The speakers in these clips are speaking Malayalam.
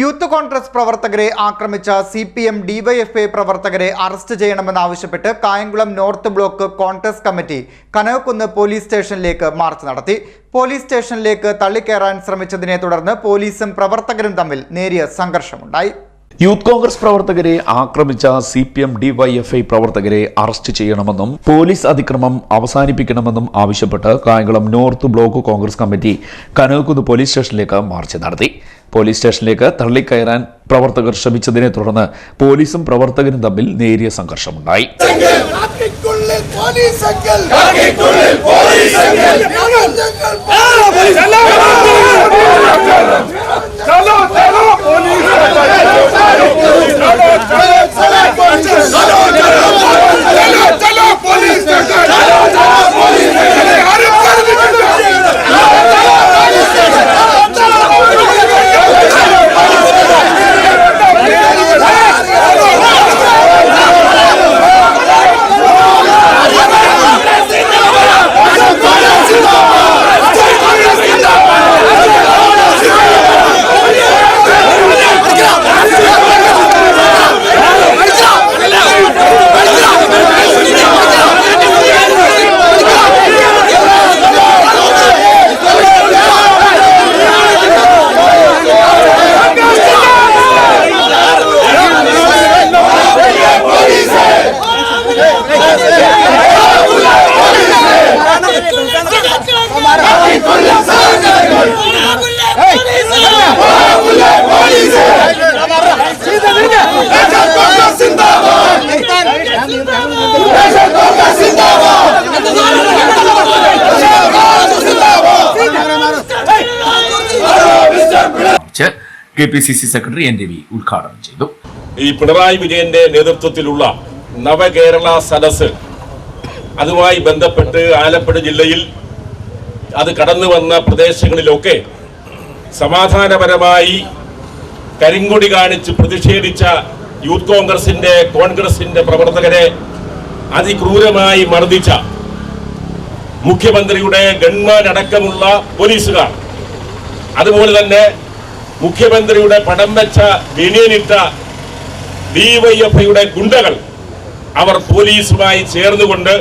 യൂത്ത് കോൺഗ്രസ് പ്രവർത്തകരെ ആക്രമിച്ച സി പി എം ഡിവൈഎഫ്ഐ പ്രവർത്തകരെ അറസ്റ്റ് ചെയ്യണമെന്നാവശ്യപ്പെട്ട് Kayamkulam north block Congress committee Kanakakkunnu police സ്റ്റേഷനിലേക്ക് മാർച്ച് നടത്തി. പോലീസ് സ്റ്റേഷനിലേക്ക് തള്ളിക്കയറാൻ ശ്രമിച്ചതിനെ തുടർന്ന് പോലീസും പ്രവർത്തകരും തമ്മിൽ നേരിയ സംഘർഷമുണ്ടായി. യൂത്ത് കോൺഗ്രസ് പ്രവർത്തകരെ ആക്രമിച്ച സി പി എം ഡിവൈഎഫ്ഐ പ്രവർത്തകരെ അറസ്റ്റ് ചെയ്യണമെന്നും പോലീസ് അതിക്രമം അവസാനിപ്പിക്കണമെന്നും ആവശ്യപ്പെട്ട് Kayamkulam north block Congress committee Kanakakkunnu police സ്റ്റേഷനിലേക്ക് മാർച്ച് നടത്തി. പോലീസ് സ്റ്റേഷനിലേക്ക് തള്ളിക്കയറാൻ പ്രവർത്തകർ ശ്രമിച്ചതിനെ തുടർന്ന് പോലീസും പ്രവർത്തകരും തമ്മിൽ നേരിയ സംഘർഷമുണ്ടായി. കാക്കിക്കുള്ളിൽ K P C C secretary N Ravi ഉദ്ഘാടനം ചെയ്തു. ഈ പിണറായി വിജയന്റെ നേതൃത്വത്തിലുള്ള നവകേരള സദസ് അതുമായി ബന്ധപ്പെട്ട് ആലപ്പുഴ ജില്ലയിൽ അത് കടന്നു വന്ന പ്രദേശങ്ങളിലൊക്കെ സമാധാനപരമായി കരിങ്കൊടി കാണിച്ച് പ്രതിഷേധിച്ച യൂത്ത് കോൺഗ്രസിന്റെ കോൺഗ്രസിന്റെ പ്രവർത്തകരെ അതിക്രൂരമായി മർദ്ദിച്ച മുഖ്യമന്ത്രിയുടെ ഗൺമാൻ അടക്കമുള്ള പോലീസുകാർ. അതുപോലെ തന്നെ മുഖ്യമന്ത്രിയുടെ പടം വെച്ച ബനിയനിട്ട ഡിവൈഎഫ്ഐയുടെ ഗുണ്ടകൾ അവർ പോലീസുമായി ചേർന്നുകൊണ്ട്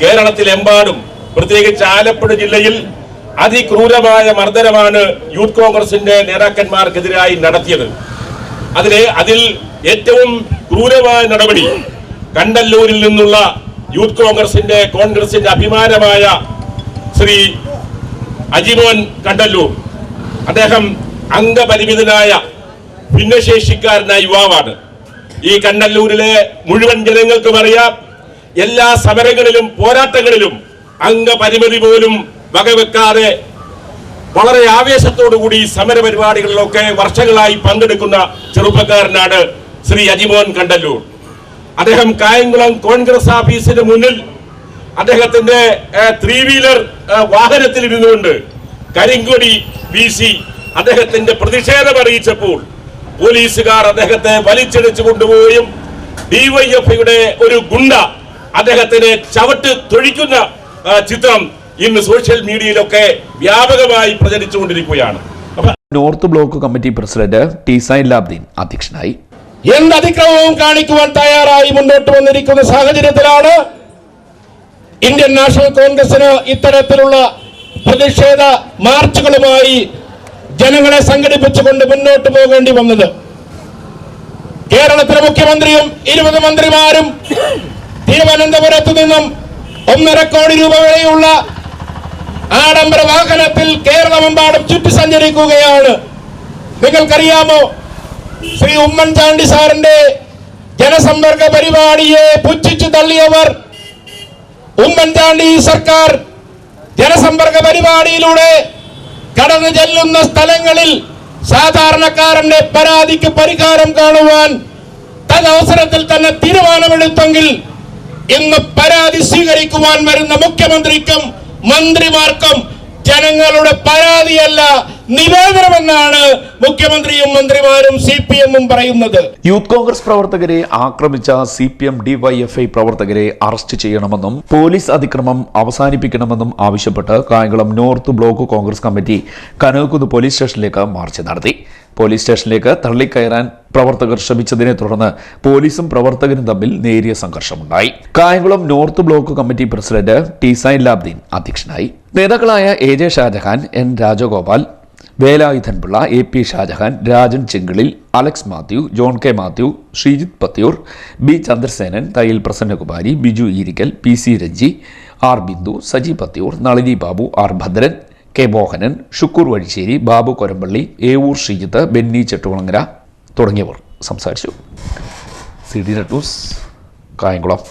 കേരളത്തിലെമ്പാടും പ്രത്യേകിച്ച് ആലപ്പുഴ ജില്ലയിൽ അതിക്രൂരമായ മർദ്ദനമാണ് യൂത്ത് കോൺഗ്രസിന്റെ നേതാക്കന്മാർക്കെതിരായി നടത്തിയത്. അതിലെ അതിൽ ഏറ്റവും ക്രൂരമായ നടപടി കണ്ടല്ലൂരിൽ നിന്നുള്ള യൂത്ത് കോൺഗ്രസിന്റെ കോൺഗ്രസിന്റെ അഭിമാനമായ ശ്രീ അജിമോൻ കണ്ടല്ലൂർ. അദ്ദേഹം അംഗപരിമിതനായ ഭിന്നശേഷിക്കാരനായ യുവാവാണ്. ഈ കണ്ണല്ലൂരിലെ മുഴുവൻ ജനങ്ങൾക്കും അറിയാം എല്ലാ സമരങ്ങളിലും പോരാട്ടങ്ങളിലും അംഗപരിമിതി പോലും വകവെക്കാതെ വളരെ ആവേശത്തോടുകൂടി സമരപരിപാടികളിലൊക്കെ വർഷങ്ങളായി പങ്കെടുക്കുന്ന ചെറുപ്പക്കാരനാണ് ശ്രീ അജിമോൻ കണ്ടല്ലൂർ. അദ്ദേഹം കായംകുളം കോൺഗ്രസ് ഓഫീസിന് മുന്നിൽ അദ്ദേഹത്തിന്റെ ത്രീ വീലർ വാഹനത്തിൽ ഇരുന്നുകൊണ്ട് കരിങ്കൊടി വീശി അദ്ദേഹത്തിന്റെ പ്രതിഷേധം അറിയിച്ചപ്പോൾ പോലീസുകാർ അദ്ദേഹത്തെ വലിച്ചെടിച്ചു കൊണ്ടുപോവുകയും ഡിവൈഎഫ്ഐയുടെ ഒരു ഗുണ്ട അദ്ദേഹത്തിനെ ചവിട്ട് തൊഴിക്കുന്ന ചിത്രം ഇന്ന് സോഷ്യൽ മീഡിയയിലൊക്കെ വ്യാപകമായി പ്രചരിച്ചുകൊണ്ടിരിക്കുകയാണ്. North block committee president T Zainulabdeen അധ്യക്ഷനായി. എന്ത് അതിക്രമവും കാണിക്കുവാൻ തയ്യാറായി മുന്നോട്ട് വന്നിരിക്കുന്ന സാഹചര്യത്തിലാണ് ഇന്ത്യൻ നാഷണൽ കോൺഗ്രസിന് ഇത്തരത്തിലുള്ള പ്രതിഷേധ മാർച്ചുകളുമായി ജനങ്ങളെ സംഘടിപ്പിച്ചുകൊണ്ട് മുന്നോട്ട് പോകേണ്ടി വന്നത്. കേരളത്തിലെ മുഖ്യമന്ത്രിയും ഇരുപത് മന്ത്രിമാരും തിരുവനന്തപുരത്ത് നിന്നും ഒന്നര കോടി രൂപ വരെയുള്ള ആഡംബര വാഹനത്തിൽ കേരളമെമ്പാടും ചുറ്റി സഞ്ചരിക്കുകയാണ്. നിങ്ങൾക്കറിയാമോ? ശ്രീ ഉമ്മൻചാണ്ടി സാറിന്റെ ജനസമ്പർക്ക പരിപാടിയെ പുച്ഛിച്ചു തള്ളിയവർ ഉമ്മൻചാണ്ടി സർക്കാർ ജനസമ്പർക്ക പരിപാടിയിലൂടെ കടന്നു ചെല്ലുന്ന സ്ഥലങ്ങളിൽ സാധാരണക്കാരന്റെ പരാതിക്ക് പരിഹാരം കാണുവാൻ തദവസരത്തിൽ തന്നെ തീരുമാനമെടുത്തെങ്കിൽ ഇന്ന് പരാതി സ്വീകരിക്കുവാൻ വരുന്ന മുഖ്യമന്ത്രിക്കും മന്ത്രിമാർക്കും ജനങ്ങളുടെ പരാതിയല്ല നിവേദനമെന്നാണ് മുഖ്യമന്ത്രിയും മന്ത്രിമാരും സി പി എമ്മും പറയുന്നത് യൂത്ത് കോൺഗ്രസ് പ്രവർത്തകരെ ആക്രമിച്ച സി പി എം ഡിവൈഎഫ്ഐ പ്രവർത്തകരെ അറസ്റ്റ് ചെയ്യണമെന്നും പോലീസ് അതിക്രമം അവസാനിപ്പിക്കണമെന്നും ആവശ്യപ്പെട്ട് Kayamkulam north block Congress committee Kanakakkunnu police സ്റ്റേഷനിലേക്ക് മാർച്ച് നടത്തി. പോലീസ് സ്റ്റേഷനിലേക്ക് തള്ളിക്കയറാൻ പ്രവർത്തകർ ശ്രമിച്ചതിനെ തുടർന്ന് പോലീസും പ്രവർത്തകരും തമ്മിൽ നേരിയ സംഘർഷമുണ്ടായി. Kayamkulam north block committee president T Zainulabdeen അധ്യക്ഷനായി. നേതാക്കളായ A J Shajahan N Rajagopal Velayudhanpillai A P Shajahan Rajan Chengilil Alex Mathew John K Mathew Sreejith Pathiyoor B Chandrasenan Thayyil Prasannakumari Biju Eerikkal P C Renji R Bindu Saji Pathiyoor Nalini Babu R Bhadran K Mohanan Shukkoor Vazhissery Babu Korambally Evoor Sreejith Benny Chettikulangara തുടങ്ങിയവർ സംസാരിച്ചു. C D Kayamkulam.